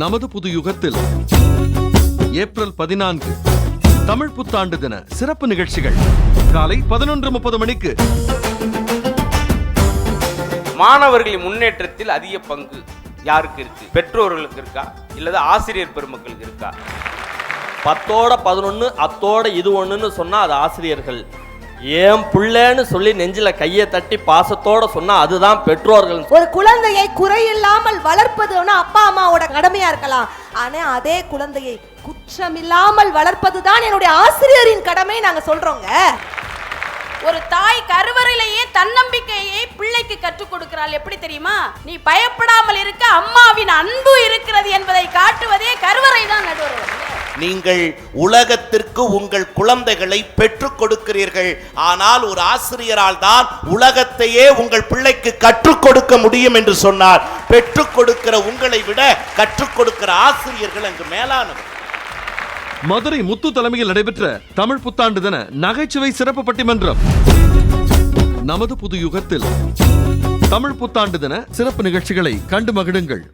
நமது புது யுகத்தில் ஏப்ரல் பதினான்கு தமிழ் புத்தாண்டு தின சிறப்பு நிகழ்ச்சிகள். காலை பதினொன்று முப்பது மணிக்கு. மாணவர்களின் முன்னேற்றத்தில் அதிக பங்கு யாருக்கு இருக்கு? பெற்றோர்களுக்கு இருக்கா? இல்லது ஆசிரியர் பெருமக்களுக்கு இருக்கா? பத்தோட பதினொன்று அத்தோட இது ஒன்றுன்னு சொன்னால் அது ஆசிரியர்கள். ஏன் புள்ளன்னு சொல்லி நெஞ்சில் கையை தட்டி பாசத்தோட சொன்னால் அதுதான் பெற்றோர்கள். ஒரு குழந்தையை குறையில்லாமல் வளர்ப்பதுன்னா அப்பா கடமையா இருக்கலாம். ஆனா அதே குழந்தையை குற்றமில்லாமல் வளர்ப்பதுதான் என்னுடைய ஆசிரியரின் கடமை நாங்க சொல்றோங்க. ஒரு தாய் கருவறையிலேயே தன்னம்பிக்கையை பிள்ளைக்கு கற்றுக் கொடுக்கிறாள். எப்படி தெரியுமா? நீ பயப்படாமல் இருக்க அம்மாவின் அன்பு இருக்கிறது என்பதை காட்டுவதே கருவறை தான் நடுவர் நீங்கள் உலகத்திற்கு உங்கள் குழந்தைகளை பெற்றுக் கொடுக்கிறீர்கள். ஆனால் ஒரு ஆசிரியரால் தான் உலகத்தையே உங்கள் பிள்ளைக்கு கற்றுக் கொடுக்க முடியும் என்று சொன்னார். பெற்றுக் கொடுக்கிற உங்களை விட கற்றுக் கொடுக்கிற ஆசிரியர்கள் அங்கு மேலானவர். மதுரை முத்து தலைமையில் நடைபெற்ற தமிழ் புத்தாண்டு தின நகைச்சுவை சிறப்பு பட்டிமன்றம். நமது புது யுகத்தில் தமிழ் புத்தாண்டு தின சிறப்பு நிகழ்ச்சிகளை கண்டு மகிழுங்கள்.